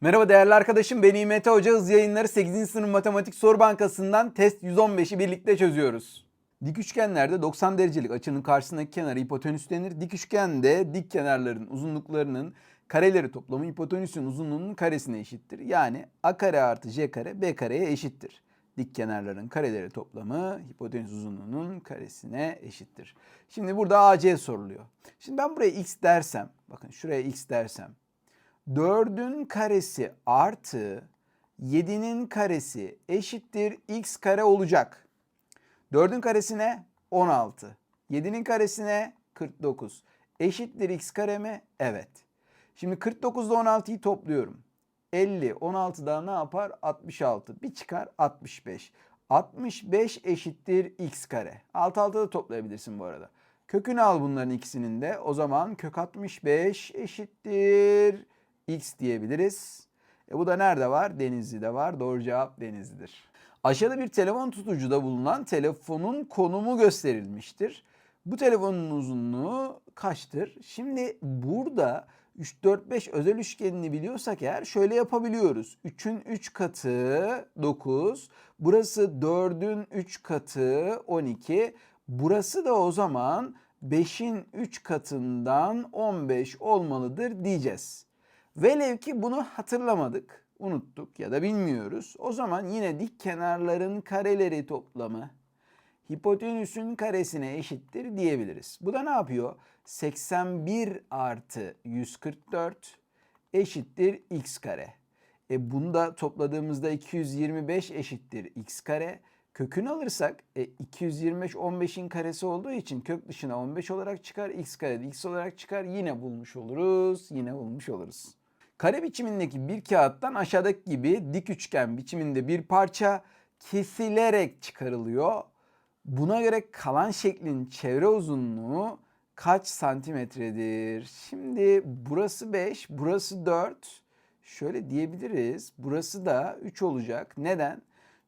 Merhaba değerli arkadaşım ben İMT Hoca Hız Yayınları 8. sınıf matematik soru bankasından test 115'i birlikte çözüyoruz. Dik üçgenlerde 90 derecelik açının karşısındaki kenara hipotenüs denir. Dik üçgende dik kenarların uzunluklarının kareleri toplamı hipotenüsün uzunluğunun karesine eşittir. Yani a kare artı c kare b kareye eşittir. Dik kenarların kareleri toplamı hipotenüs uzunluğunun karesine eşittir. Şimdi burada AC soruluyor. Şimdi ben buraya x dersem, bakın şuraya x dersem 4'ün karesi artı 7'nin karesi eşittir x kare olacak. 4'ün karesine 16. 7'nin karesine 49. Eşittir x kare mi? Evet. Şimdi 49 ile 16'yı topluyorum. 50, 16 daha ne yapar? 66. Bir çıkar 65. 65 eşittir x kare. Alt alta da toplayabilirsin bu arada. Kökünü al bunların ikisinin de. O zaman kök 65 eşittir x diyebiliriz. E bu da nerede var? Denizli'de var. Doğru cevap Denizli'dir. Aşağıda bir telefon tutucuda bulunan telefonun konumu gösterilmiştir. Bu telefonun uzunluğu kaçtır? Şimdi burada 3, 4, 5 özel üçgenini biliyorsak eğer şöyle yapabiliyoruz. 3'ün 3 katı 9. Burası 4'ün 3 katı 12. Burası da o zaman 5'in 3 katından 15 olmalıdır diyeceğiz. Velev ki bunu hatırlamadık, unuttuk ya da bilmiyoruz. O zaman yine dik kenarların kareleri toplamı hipotenüsün karesine eşittir diyebiliriz. Bu da ne yapıyor? 81 artı 144 eşittir x kare. E bunu da topladığımızda 225 eşittir x kare. Kökünü alırsak e, 225 15'in karesi olduğu için kök dışına 15 olarak çıkar. x kare x olarak çıkar. Yine bulmuş oluruz. Yine bulmuş oluruz. Kare biçimindeki bir kağıttan aşağıdaki gibi dik üçgen biçiminde bir parça kesilerek çıkarılıyor. Buna göre kalan şeklin çevre uzunluğu kaç santimetredir? Şimdi burası 5, burası 4. Şöyle diyebiliriz. Burası da 3 olacak. Neden?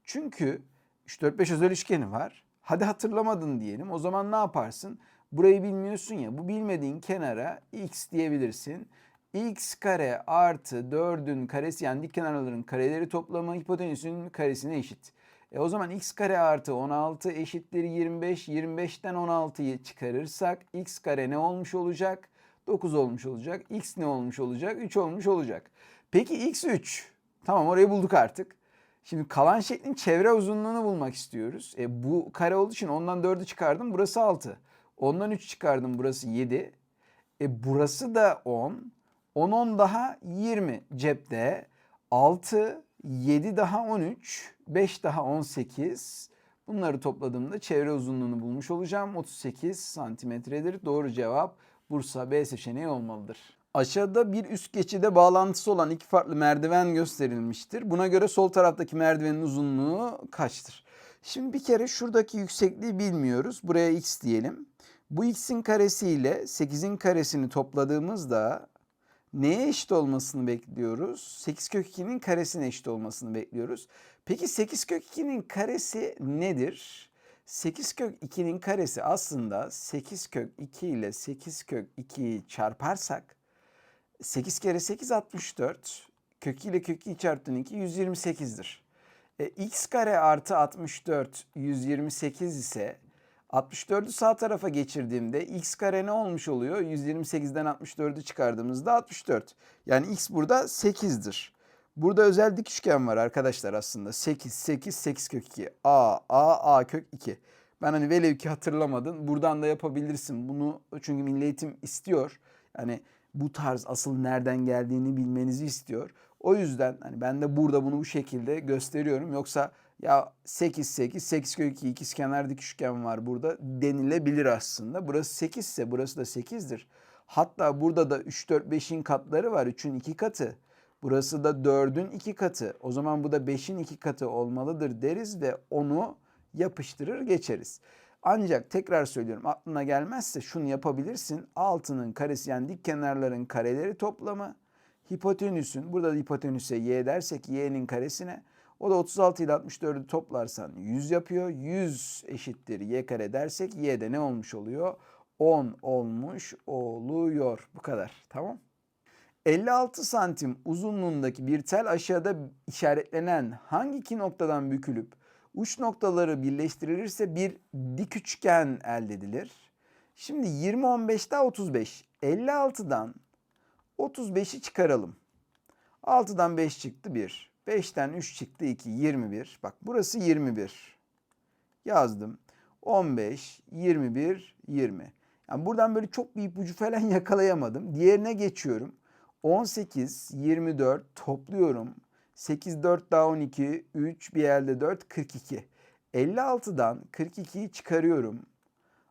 Çünkü 3, 4, 5 özel üçgeni var. Hadi hatırlamadın diyelim. O zaman ne yaparsın? Burayı bilmiyorsun ya. Bu bilmediğin kenara x diyebilirsin x kare artı 4'ün karesi yani dik kenarların kareleri toplamı hipotenüsün karesine eşit. E o zaman x kare artı 16 eşittir 25. 25'ten 16'yı çıkarırsak x kare ne olmuş olacak? 9 olmuş olacak. x ne olmuş olacak? 3 olmuş olacak. Peki x 3. Tamam orayı bulduk artık. Şimdi kalan şeklin çevre uzunluğunu bulmak istiyoruz. E bu kare olduğu için ondan 4'ü çıkardım. Burası 6. Ondan 3 çıkardım. Burası 7. E burası da 10. 10 10 daha 20 cepte. 6 7 daha 13, 5 daha 18. Bunları topladığımda çevre uzunluğunu bulmuş olacağım. 38 santimetredir. Doğru cevap Bursa B seçeneği olmalıdır. Aşağıda bir üst geçide bağlantısı olan iki farklı merdiven gösterilmiştir. Buna göre sol taraftaki merdivenin uzunluğu kaçtır? Şimdi bir kere şuradaki yüksekliği bilmiyoruz. Buraya x diyelim. Bu x'in karesi ile 8'in karesini topladığımızda neye eşit olmasını bekliyoruz? 8 kök 2'nin karesine eşit olmasını bekliyoruz. Peki 8 kök 2'nin karesi nedir? 8 kök 2'nin karesi aslında 8 kök 2 ile 8 kök 2'yi çarparsak 8 kere 8 64. Kök 2 ile kök 2 çarptın 2 128'dir. E, x kare artı 64 128 ise 64'ü sağ tarafa geçirdiğimde x kare ne olmuş oluyor? 128'den 64'ü çıkardığımızda 64. Yani x burada 8'dir. Burada özel dik üçgen var arkadaşlar aslında. 8, 8, 8 kök 2. A, A, A kök 2. Ben hani velev ki hatırlamadın. Buradan da yapabilirsin. Bunu çünkü Milli Eğitim istiyor. Yani bu tarz asıl nereden geldiğini bilmenizi istiyor. O yüzden hani ben de burada bunu bu şekilde gösteriyorum. Yoksa ya 8 8 8 kök 2 ikizkenar dik üçgen var burada denilebilir aslında. Burası 8 ise burası da 8'dir. Hatta burada da 3 4 5'in katları var. 3'ün 2 katı. Burası da 4'ün 2 katı. O zaman bu da 5'in 2 katı olmalıdır deriz ve onu yapıştırır geçeriz. Ancak tekrar söylüyorum aklına gelmezse şunu yapabilirsin. Altının karesi yani dik kenarların kareleri toplamı hipotenüsün burada da hipotenüse y dersek y'nin karesine o da 36 ile 64'ü toplarsan 100 yapıyor. 100 eşittir y kare dersek y de ne olmuş oluyor? 10 olmuş oluyor. Bu kadar. Tamam. 56 santim uzunluğundaki bir tel aşağıda işaretlenen hangi iki noktadan bükülüp uç noktaları birleştirilirse bir dik üçgen elde edilir. Şimdi 20, 15 daha 35. 56'dan 35'i çıkaralım. 6'dan 5 çıktı 1. 5'ten 3 çıktı 2. 21. Bak burası 21. Yazdım. 15, 21, 20. Yani buradan böyle çok bir ipucu falan yakalayamadım. Diğerine geçiyorum. 18, 24 topluyorum. 8, 4 daha 12, 3 bir elde 4, 42. 56'dan 42'yi çıkarıyorum.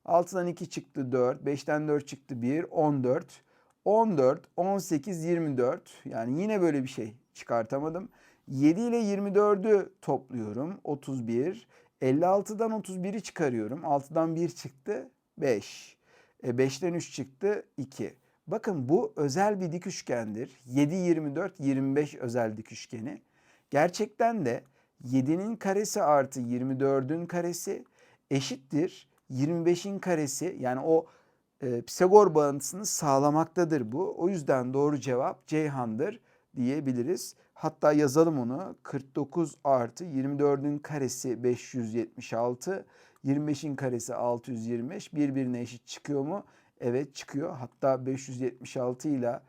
6'dan 2 çıktı 4, 5'ten 4 çıktı 1, 14. 14, 18, 24 yani yine böyle bir şey çıkartamadım. 7 ile 24'ü topluyorum 31. 56'dan 31'i çıkarıyorum. 6'dan 1 çıktı 5. E 5'ten 3 çıktı 2. Bakın bu özel bir dik üçgendir. 7, 24, 25 özel dik üçgeni. Gerçekten de 7'nin karesi artı 24'ün karesi eşittir 25'in karesi. Yani o e, Pisagor bağıntısını sağlamaktadır bu. O yüzden doğru cevap Ceyhan'dır diyebiliriz. Hatta yazalım onu. 49 artı 24'ün karesi 576, 25'in karesi 625 birbirine eşit çıkıyor mu? Evet çıkıyor. Hatta 576 ile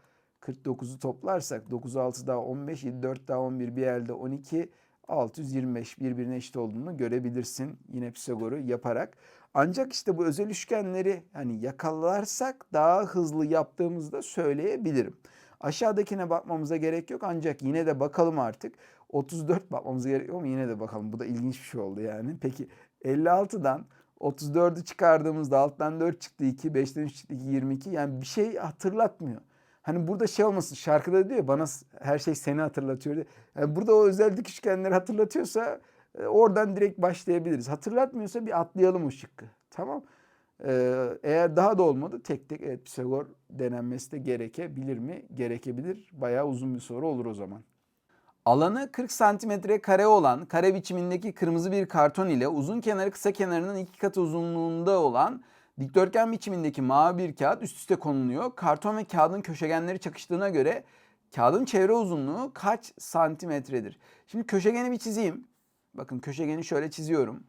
49'u toplarsak 9 6 daha 15, 7 4 daha 11 bir elde 12, 625 birbirine eşit olduğunu görebilirsin yine Pisagor'u yaparak. Ancak işte bu özel üçgenleri hani yakalarsak daha hızlı yaptığımızda söyleyebilirim. Aşağıdakine bakmamıza gerek yok ancak yine de bakalım artık. 34 bakmamıza gerek yok ama yine de bakalım. Bu da ilginç bir şey oldu yani. Peki 56'dan 34'ü çıkardığımızda alttan 4 çıktı 2, 5'ten 3 çıktı 2, 22. Yani bir şey hatırlatmıyor. Hani burada şey olmasın şarkıda diyor bana her şey seni hatırlatıyor diye. Yani burada o özel dik üçgenleri hatırlatıyorsa e, oradan direkt başlayabiliriz. Hatırlatmıyorsa bir atlayalım o şıkkı. Tamam. Ee, eğer daha da olmadı tek tek evet Pisagor denenmesi de gerekebilir mi? Gerekebilir. Bayağı uzun bir soru olur o zaman. Alanı 40 santimetre kare olan kare biçimindeki kırmızı bir karton ile uzun kenarı kısa kenarının iki katı uzunluğunda olan dikdörtgen biçimindeki mavi bir kağıt üst üste konuluyor. Karton ve kağıdın köşegenleri çakıştığına göre kağıdın çevre uzunluğu kaç santimetredir? Şimdi köşegeni bir çizeyim. Bakın köşegeni şöyle çiziyorum.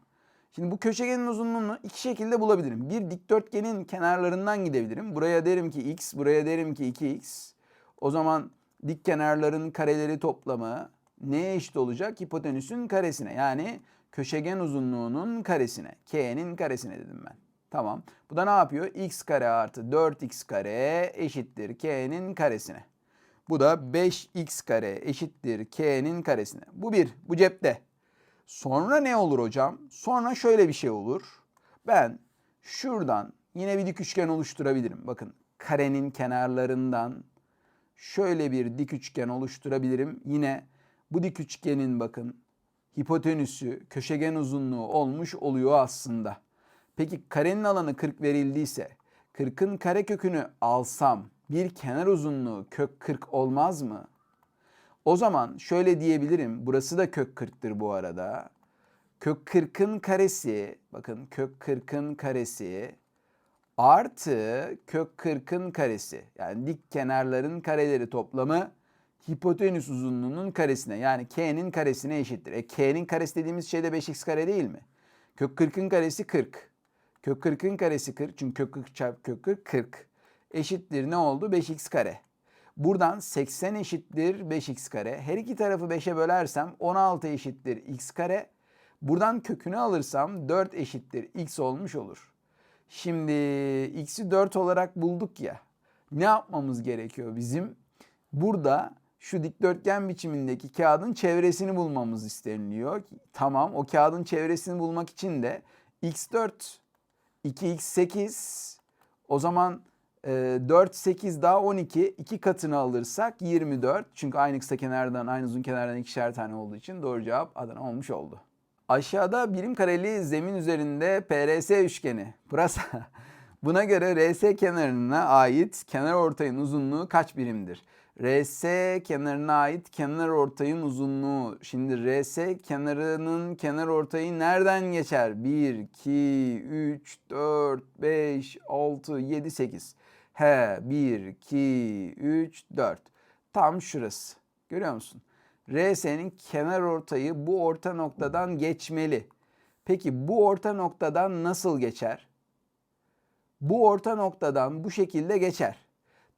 Şimdi bu köşegenin uzunluğunu iki şekilde bulabilirim. Bir dikdörtgenin kenarlarından gidebilirim. Buraya derim ki x, buraya derim ki 2x. O zaman dik kenarların kareleri toplamı neye eşit olacak? Hipotenüsün karesine. Yani köşegen uzunluğunun karesine. K'nin karesine dedim ben. Tamam. Bu da ne yapıyor? x kare artı 4x kare eşittir k'nin karesine. Bu da 5x kare eşittir k'nin karesine. Bu bir. Bu cepte. Sonra ne olur hocam? Sonra şöyle bir şey olur. Ben şuradan yine bir dik üçgen oluşturabilirim. Bakın karenin kenarlarından şöyle bir dik üçgen oluşturabilirim. Yine bu dik üçgenin bakın hipotenüsü köşegen uzunluğu olmuş oluyor aslında. Peki karenin alanı 40 verildiyse 40'ın kare kökünü alsam bir kenar uzunluğu kök 40 olmaz mı? O zaman şöyle diyebilirim. Burası da kök 40'tır bu arada. Kök 40'ın karesi, bakın kök 40'ın karesi artı kök 40'ın karesi. Yani dik kenarların kareleri toplamı hipotenüs uzunluğunun karesine yani k'nin karesine eşittir. E k'nin karesi dediğimiz şey de 5x kare değil mi? Kök 40'ın karesi 40. Kök 40'ın karesi 40 çünkü kök 40 çarpı kök 40 40 eşittir ne oldu? 5x kare. Buradan 80 eşittir 5x kare. Her iki tarafı 5'e bölersem 16 eşittir x kare. Buradan kökünü alırsam 4 eşittir x olmuş olur. Şimdi x'i 4 olarak bulduk ya. Ne yapmamız gerekiyor bizim? Burada şu dikdörtgen biçimindeki kağıdın çevresini bulmamız isteniliyor. Tamam o kağıdın çevresini bulmak için de x4, 2x8 o zaman 4, 8 daha 12. 2 katını alırsak 24. Çünkü aynı kısa kenardan aynı uzun kenardan ikişer tane olduğu için doğru cevap Adana olmuş oldu. Aşağıda birim kareli zemin üzerinde PRS üçgeni. Burası. Buna göre RS kenarına ait kenar ortayın uzunluğu kaç birimdir? RS kenarına ait kenar ortayın uzunluğu. Şimdi RS kenarının kenar ortayı nereden geçer? 1, 2, 3, 4, 5, 6, 7, 8. He 1, 2, 3, 4. Tam şurası. Görüyor musun? RS'nin kenar ortayı bu orta noktadan geçmeli. Peki bu orta noktadan nasıl geçer? Bu orta noktadan bu şekilde geçer.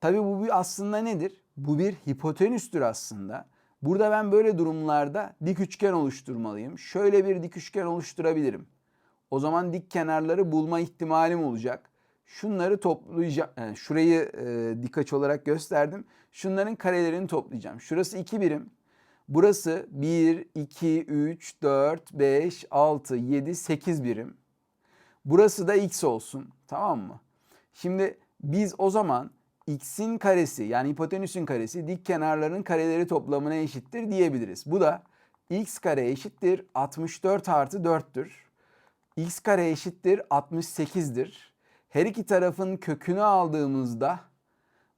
Tabi bu bir aslında nedir? Bu bir hipotenüstür aslında. Burada ben böyle durumlarda dik üçgen oluşturmalıyım. Şöyle bir dik üçgen oluşturabilirim. O zaman dik kenarları bulma ihtimalim olacak. Şunları toplayacağım. Yani şurayı e, dik açı olarak gösterdim. Şunların karelerini toplayacağım. Şurası 2 birim. Burası 1, 2, 3, 4, 5, 6, 7, 8 birim. Burası da x olsun. Tamam mı? Şimdi biz o zaman x'in karesi yani hipotenüsün karesi dik kenarların kareleri toplamına eşittir diyebiliriz. Bu da x kare eşittir 64 artı 4'tür. x kare eşittir 68'dir. Her iki tarafın kökünü aldığımızda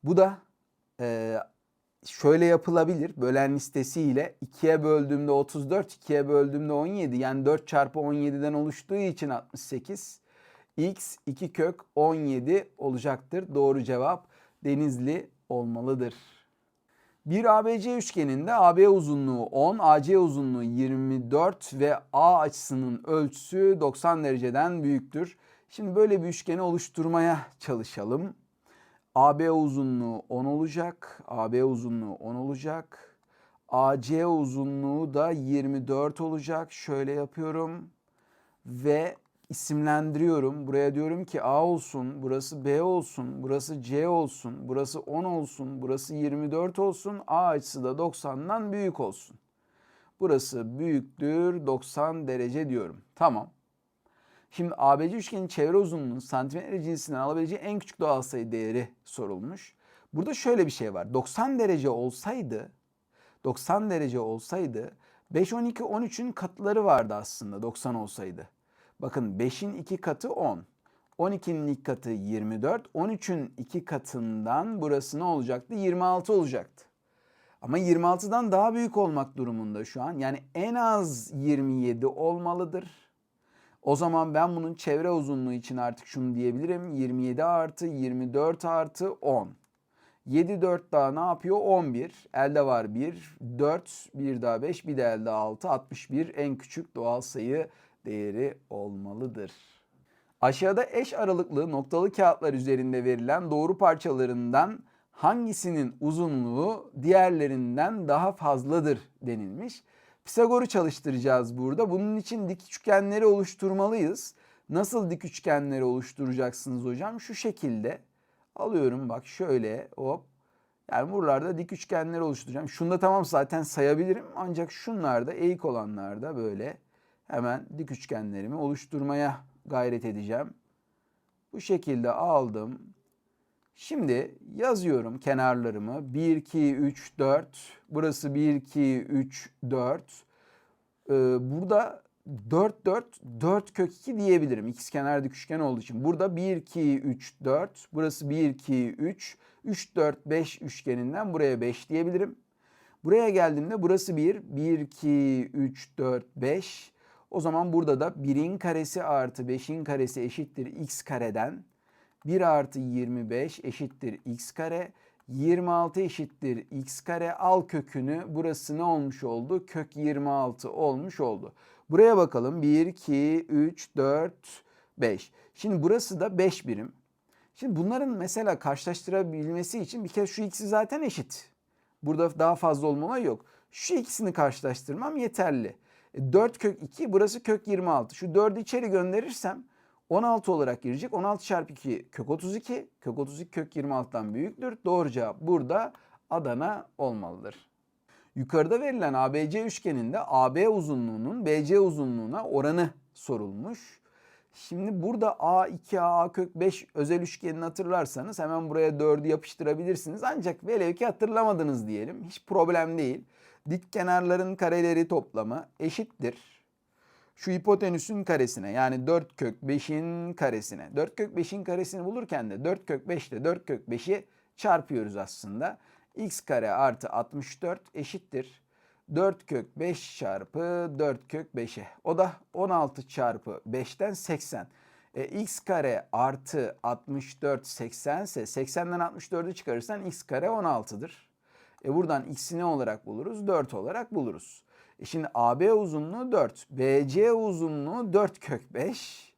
bu da e, şöyle yapılabilir. Bölen listesiyle 2'ye böldüğümde 34, 2'ye böldüğümde 17. Yani 4 çarpı 17'den oluştuğu için 68. X 2 kök 17 olacaktır. Doğru cevap Denizli olmalıdır. Bir ABC üçgeninde AB uzunluğu 10, AC uzunluğu 24 ve A açısının ölçüsü 90 dereceden büyüktür. Şimdi böyle bir üçgeni oluşturmaya çalışalım. AB uzunluğu 10 olacak. AB uzunluğu 10 olacak. AC uzunluğu da 24 olacak. Şöyle yapıyorum. Ve isimlendiriyorum. Buraya diyorum ki A olsun, burası B olsun, burası C olsun, burası 10 olsun, burası 24 olsun. A açısı da 90'dan büyük olsun. Burası büyüktür 90 derece diyorum. Tamam. Şimdi ABC üçgenin çevre uzunluğunun santimetre cinsinden alabileceği en küçük doğal sayı değeri sorulmuş. Burada şöyle bir şey var. 90 derece olsaydı 90 derece olsaydı 5, 12, 13'ün katları vardı aslında 90 olsaydı. Bakın 5'in 2 katı 10. 12'nin 2 katı 24. 13'ün 2 katından burası ne olacaktı? 26 olacaktı. Ama 26'dan daha büyük olmak durumunda şu an. Yani en az 27 olmalıdır. O zaman ben bunun çevre uzunluğu için artık şunu diyebilirim. 27 artı 24 artı 10. 7 4 daha ne yapıyor? 11. Elde var 1. 4, 1 daha 5, bir de elde 6. 61 en küçük doğal sayı değeri olmalıdır. Aşağıda eş aralıklı noktalı kağıtlar üzerinde verilen doğru parçalarından hangisinin uzunluğu diğerlerinden daha fazladır denilmiş. Pisagor'u çalıştıracağız burada. Bunun için dik üçgenleri oluşturmalıyız. Nasıl dik üçgenleri oluşturacaksınız hocam? Şu şekilde alıyorum bak şöyle hop. Yani buralarda dik üçgenleri oluşturacağım. Şunda tamam zaten sayabilirim ancak şunlarda eğik olanlarda böyle hemen dik üçgenlerimi oluşturmaya gayret edeceğim. Bu şekilde aldım. Şimdi yazıyorum kenarlarımı. 1, 2, 3, 4. Burası 1, 2, 3, 4. Ee, burada 4, 4, 4 kök 2 diyebilirim. İkiz kenar dik üçgen olduğu için. Burada 1, 2, 3, 4. Burası 1, 2, 3. 3, 4, 5 üçgeninden buraya 5 diyebilirim. Buraya geldiğimde burası 1, 1, 2, 3, 4, 5. O zaman burada da 1'in karesi artı 5'in karesi eşittir x kareden. 1 artı 25 eşittir x kare. 26 eşittir x kare. Al kökünü. Burası ne olmuş oldu? Kök 26 olmuş oldu. Buraya bakalım. 1, 2, 3, 4, 5. Şimdi burası da 5 birim. Şimdi bunların mesela karşılaştırabilmesi için bir kez şu ikisi zaten eşit. Burada daha fazla olmalar yok. Şu ikisini karşılaştırmam yeterli. 4 kök 2 burası kök 26. Şu 4'ü içeri gönderirsem 16 olarak girecek. 16 çarpı 2 kök 32. Kök 32 kök 26'dan büyüktür. Doğru cevap burada Adana olmalıdır. Yukarıda verilen ABC üçgeninde AB uzunluğunun BC uzunluğuna oranı sorulmuş. Şimdi burada A2, A kök 5 özel üçgenini hatırlarsanız hemen buraya 4'ü yapıştırabilirsiniz. Ancak velev ki hatırlamadınız diyelim. Hiç problem değil. Dik kenarların kareleri toplamı eşittir. Şu hipotenüsün karesine yani 4 kök 5'in karesine. 4 kök 5'in karesini bulurken de 4 kök 5 ile 4 kök 5'i çarpıyoruz aslında. x kare artı 64 eşittir. 4 kök 5 çarpı 4 kök 5'e. O da 16 çarpı 5'ten 80. E, x kare artı 64 80 ise 80'den 64'ü çıkarırsan x kare 16'dır. E buradan x'i ne olarak buluruz? 4 olarak buluruz. E şimdi AB uzunluğu 4. BC uzunluğu 4 kök 5.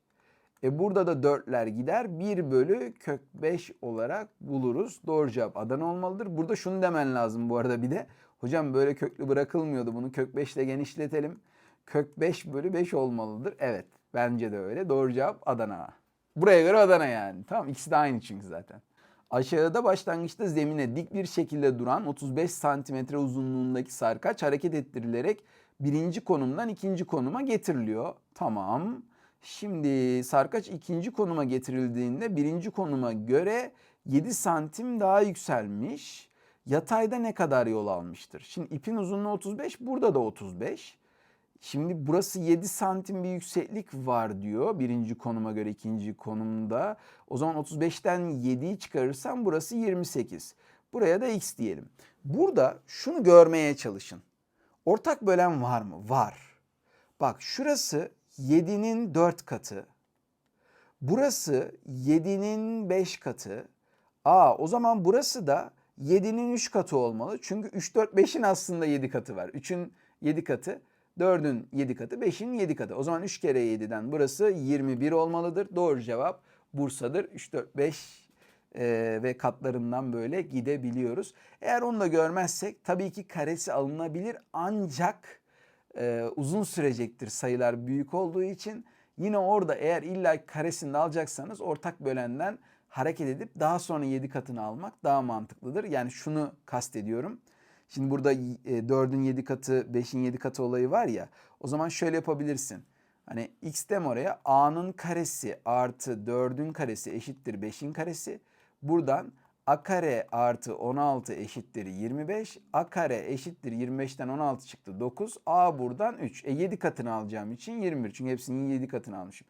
E burada da 4'ler gider. 1 bölü kök 5 olarak buluruz. Doğru cevap Adana olmalıdır. Burada şunu demen lazım bu arada bir de. Hocam böyle köklü bırakılmıyordu. Bunu kök 5 ile genişletelim. Kök 5 bölü 5 olmalıdır. Evet bence de öyle. Doğru cevap Adana. Buraya göre Adana yani. Tamam ikisi de aynı çünkü zaten. Aşağıda başlangıçta zemine dik bir şekilde duran 35 santimetre uzunluğundaki sarkaç hareket ettirilerek birinci konumdan ikinci konuma getiriliyor. Tamam. Şimdi sarkaç ikinci konuma getirildiğinde birinci konuma göre 7 santim daha yükselmiş. Yatayda ne kadar yol almıştır? Şimdi ipin uzunluğu 35, burada da 35. Şimdi burası 7 santim bir yükseklik var diyor birinci konuma göre ikinci konumda. O zaman 35'ten 7'yi çıkarırsam burası 28. Buraya da x diyelim. Burada şunu görmeye çalışın. Ortak bölen var mı? Var. Bak şurası 7'nin 4 katı. Burası 7'nin 5 katı. Aa o zaman burası da 7'nin 3 katı olmalı. Çünkü 3, 4, 5'in aslında 7 katı var. 3'ün 7 katı, 4'ün 7 katı, 5'in 7 katı. O zaman 3 kere 7'den burası 21 olmalıdır. Doğru cevap Bursa'dır. 3, 4, 5 e, ve katlarından böyle gidebiliyoruz. Eğer onu da görmezsek tabii ki karesi alınabilir ancak e, uzun sürecektir sayılar büyük olduğu için. Yine orada eğer illa karesini alacaksanız ortak bölenden hareket edip daha sonra 7 katını almak daha mantıklıdır. Yani şunu kastediyorum. Şimdi burada 4'ün 7 katı, 5'in 7 katı olayı var ya. O zaman şöyle yapabilirsin. Hani x dem oraya a'nın karesi artı 4'ün karesi eşittir 5'in karesi. Buradan a kare artı 16 eşittir 25. a kare eşittir 25'ten 16 çıktı 9. a buradan 3. E 7 katını alacağım için 21. Çünkü hepsinin 7 katını almışım.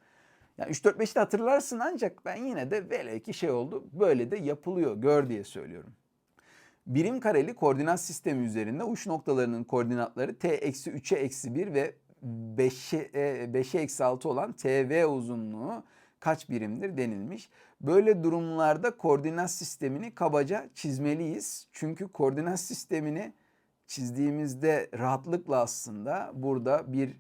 Yani 3 4 5'i de hatırlarsın ancak ben yine de velev ki şey oldu. Böyle de yapılıyor. Gör diye söylüyorum. Birim kareli koordinat sistemi üzerinde uç noktalarının koordinatları t eksi 3'e eksi 1 ve 5'e 5'e eksi 6 olan tv uzunluğu kaç birimdir denilmiş. Böyle durumlarda koordinat sistemini kabaca çizmeliyiz. Çünkü koordinat sistemini çizdiğimizde rahatlıkla aslında burada bir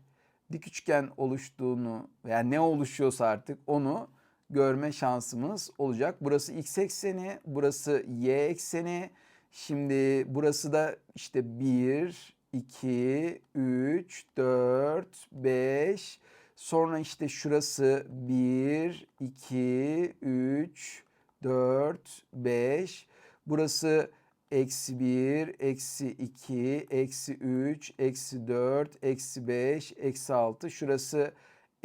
dik üçgen oluştuğunu veya ne oluşuyorsa artık onu görme şansımız olacak. Burası x ekseni, burası y ekseni. Şimdi burası da işte 1, 2, 3, 4, 5. Sonra işte şurası 1, 2, 3, 4, 5. Burası eksi 1, eksi 2, eksi 3, eksi 4, eksi 5, eksi 6. Şurası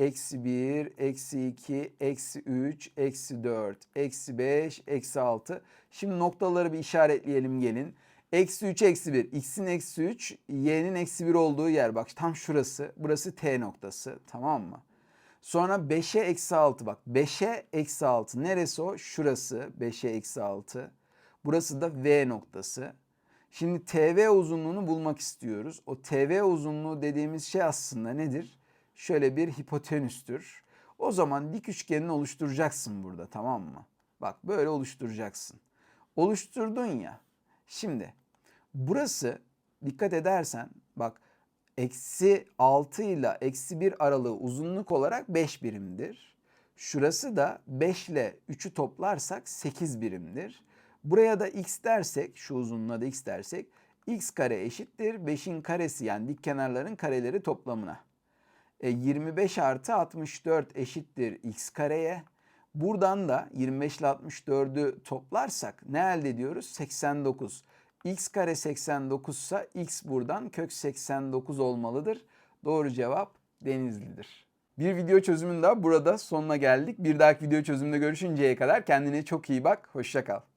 eksi 1, eksi 2, eksi 3, eksi 4, eksi 5, eksi 6. Şimdi noktaları bir işaretleyelim gelin. Eksi 3, eksi 1. X'in eksi 3, Y'nin eksi 1 olduğu yer. Bak tam şurası. Burası T noktası. Tamam mı? Sonra 5'e eksi 6 bak. 5'e eksi 6. Neresi o? Şurası. 5'e eksi 6. Burası da V noktası. Şimdi TV uzunluğunu bulmak istiyoruz. O TV uzunluğu dediğimiz şey aslında nedir? Şöyle bir hipotenüstür. O zaman dik üçgenini oluşturacaksın burada tamam mı? Bak böyle oluşturacaksın. Oluşturdun ya. Şimdi burası dikkat edersen bak eksi 6 ile eksi 1 aralığı uzunluk olarak 5 birimdir. Şurası da 5 ile 3'ü toplarsak 8 birimdir. Buraya da x dersek, şu uzunluğuna da x dersek, x kare eşittir 5'in karesi yani dik kenarların kareleri toplamına. E, 25 artı 64 eşittir x kareye. Buradan da 25 ile 64'ü toplarsak ne elde ediyoruz? 89. x kare 89 ise x buradan kök 89 olmalıdır. Doğru cevap Denizli'dir. Bir video çözümün daha burada sonuna geldik. Bir dahaki video çözümünde görüşünceye kadar kendine çok iyi bak. Hoşça kal.